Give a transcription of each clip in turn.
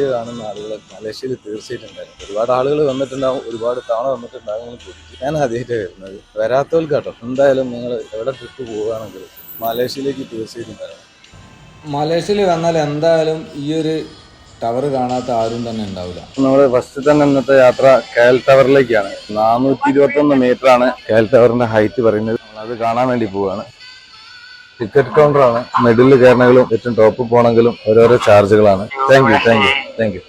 Video കാണുന്ന ആളുകൾ മലേഷ്യയിൽ തീർച്ചയായിട്ടുണ്ടായിരുന്നു. ഒരുപാട് ആളുകൾ വന്നിട്ടുണ്ടാവും ഒരുപാട് തവണ വന്നിട്ടുണ്ടാകും ഞാൻ ആദ്യമായിട്ട് വരുന്നത്. വരാത്തവർക്ക് കേട്ടോ. എന്തായാലും നിങ്ങൾ എവിടെ ട്രിപ്പ് പോവുകയാണെങ്കിൽ മലേഷ്യയിലേക്ക് തീർച്ചയായിട്ടും വരണം മലേഷ്യയിൽ വന്നാൽ എന്തായാലും ഈ ഒരു ടവർ കാണാത്ത ആരും തന്നെ ഉണ്ടാവില്ല. നമ്മുടെ ഫസ്റ്റ് തന്നെ ഇന്നത്തെ യാത്ര കേൽ ടവറിലേക്കാണ് നാനൂറ്റി ഇരുപത്തൊന്ന് മീറ്റർ ആണ് കേൽ ടവറിന്റെ ഹൈറ്റ് പറയുന്നത്. അത് കാണാൻ വേണ്ടി പോവാണ് ടിക്കറ്റ് കൗണ്ടറാണ് മിഡിൽ കയറണമെങ്കിലും ഏറ്റവും ടോപ്പ് പോകണമെങ്കിലും ഓരോരോ ചാർജുകളാണ് thank you thank you thank you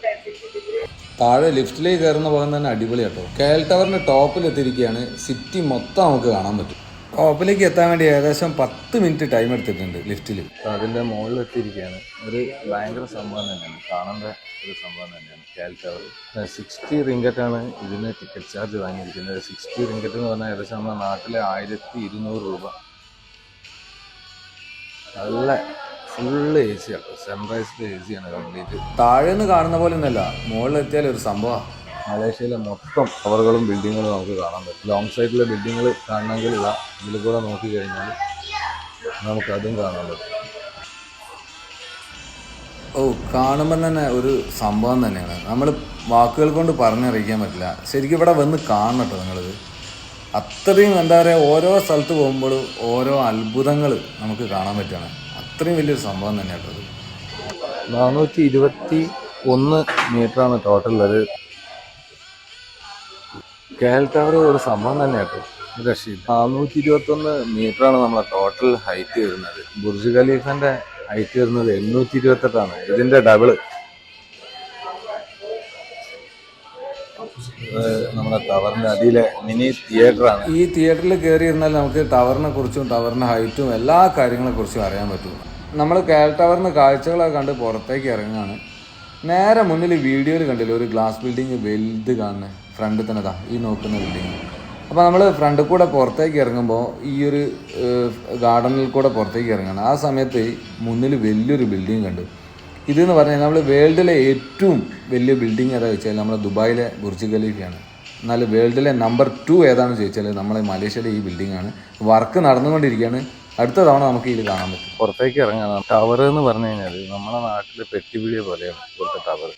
താഴെ ലിഫ്റ്റിലേക്ക് കയറുന്ന ഭാഗം തന്നെ അടിപൊളി കേട്ടോ. കേൽ ടവറിന്റെ ടോപ്പിൽ എത്തിയിരിക്കുകയാണ് സിറ്റി മൊത്തം നമുക്ക് കാണാൻ പറ്റും. ടോപ്പിലേക്ക് എത്താൻ വേണ്ടി ഏകദേശം പത്ത് മിനിറ്റ് ടൈം എടുത്തിട്ടുണ്ട് ലിഫ്റ്റിൽ അതിന്റെ മുകളിൽ എത്തിയിരിക്കുകയാണ് ഒരു ഭയങ്കര സംഭവം തന്നെയാണ്. കാണേണ്ട ഒരു സംഭവം തന്നെയാണ് കേൽ ടവർ സിക്സ്റ്റി റിങ്കറ്റാണ് ആണ് ഇതിന് ടിക്കറ്റ് ചാർജ് വാങ്ങിയിരിക്കുന്നത്. സിക്സ്റ്റി റിങ്കറ്റ് എന്ന് പറഞ്ഞാൽ ഏകദേശം നമ്മുടെ നാട്ടിലെ ആയിരത്തി ഇരുന്നൂറ് രൂപ. നല്ല ഫുള്ള് എ സി ആണ് സൺറൈസ്ഡ് എ സി ആണ് കംപ്ലീറ്റ് താഴെ നിന്ന് കാണുന്ന പോലെ ഒന്നല്ല മുകളിൽ എത്തിയാൽ ഒരു സംഭവമാണ് മലേഷ്യയിലെ മൊത്തം ടവറുകളും ബിൽഡിങ്ങുകളും നമുക്ക് കാണാൻ പറ്റും. ലോങ് സൈഡിലെ ബിൽഡിങ്ങുകൾ കാണണമെങ്കിൽ ഇതാ ഇതിൽ കൂടെ നോക്കി കഴിഞ്ഞാൽ നമുക്ക് അതും കാണാൻ പറ്റും. ഓ കാണുമ്പം തന്നെ ഒരു സംഭവം തന്നെയാണ്. നമ്മൾ വാക്കുകൾ കൊണ്ട് പറഞ്ഞറിയിക്കാൻ പറ്റില്ല. ശരിക്കും ഇവിടെ വന്ന് കാണണം കേട്ടോ നിങ്ങളിത് അത്രയും എന്താ പറയുക ഓരോ സ്ഥലത്ത് പോകുമ്പോഴും ഓരോ അത്ഭുതങ്ങൾ നമുക്ക് കാണാൻ പറ്റുകയാണ് അത്രയും വലിയൊരു സംഭവം തന്നെയാണ് കേട്ടോ നാനൂറ്റി ഇരുപത്തി ഒന്ന് മീറ്ററാണ് ടോട്ടൽ അത് കേൽ ടവർ ഒരു സംഭവം തന്നെ കേട്ടോ രക്ഷി നാനൂറ്റി ഇരുപത്തി ഒന്ന് മീറ്ററാണ് നമ്മളെ ടോട്ടൽ ഹൈറ്റ് വരുന്നത്. ബുർജ് ഖലീഫന്റെ ഹൈറ്റ് വരുന്നത് എണ്ണൂറ്റി ഇരുപത്തെട്ടാണ് ഇതിന്റെ ഡബിൾ. നമ്മുടെ ടവറിന്റെ അടിയിലെ മിനി തിയേറ്ററാണ്. ഈ തിയേറ്ററിൽ കയറി ഇരുന്നാൽ നമുക്ക് ടവറിനെ കുറിച്ചും ടവറിന്റെ ഹൈറ്റും എല്ലാ കാര്യങ്ങളെ കുറിച്ചും അറിയാൻ പറ്റും. നമ്മൾ കേൾ ടവറിന് കാഴ്ചകളൊക്കെ കണ്ട് പുറത്തേക്ക് ഇറങ്ങുകയാണ്. നേരെ മുന്നിൽ വീഡിയോയിൽ കണ്ടില്ല ഒരു ഗ്ലാസ് ബിൽഡിങ് വലുത് കാണുന്നത് ഫ്രണ്ട് തന്നെ താ ഈ നോക്കുന്ന ബിൽഡിങ് അപ്പോൾ നമ്മൾ ഫ്രണ്ടിൽ കൂടെ പുറത്തേക്ക് ഇറങ്ങുമ്പോൾ ഈ ഒരു ഗാർഡനിൽ കൂടെ പുറത്തേക്ക് ഇറങ്ങണം ആ സമയത്ത് മുന്നിൽ വലിയൊരു ബിൽഡിങ് കണ്ടു. ഇതെന്ന് പറഞ്ഞാൽ നമ്മൾ വേൾഡിലെ ഏറ്റവും വലിയ ബിൽഡിംഗ് ഏതാ വെച്ചാൽ നമ്മുടെ ദുബായിലെ ബുർജ് ഖലീഫയാണ്. എന്നാൽ വേൾഡിലെ നമ്പർ ടു ഏതാണെന്ന് ചോദിച്ചാൽ നമ്മളെ മലേഷ്യയിലെ ഈ ബിൽഡിംഗ് ആണ്. വർക്ക് നടന്നുകൊണ്ടിരിക്കുകയാണ്. അടുത്ത തവണ നമുക്ക് ഇത് കാണാൻ പറ്റും. പുറത്തേക്ക് ഇറങ്ങാൻ ടവർ എന്ന് പറഞ്ഞു കഴിഞ്ഞാൽ നമ്മുടെ നാട്ടിലെ പെട്ടിപിടിയെ പോലെയാണ് ഇവിടുത്തെ ടവർ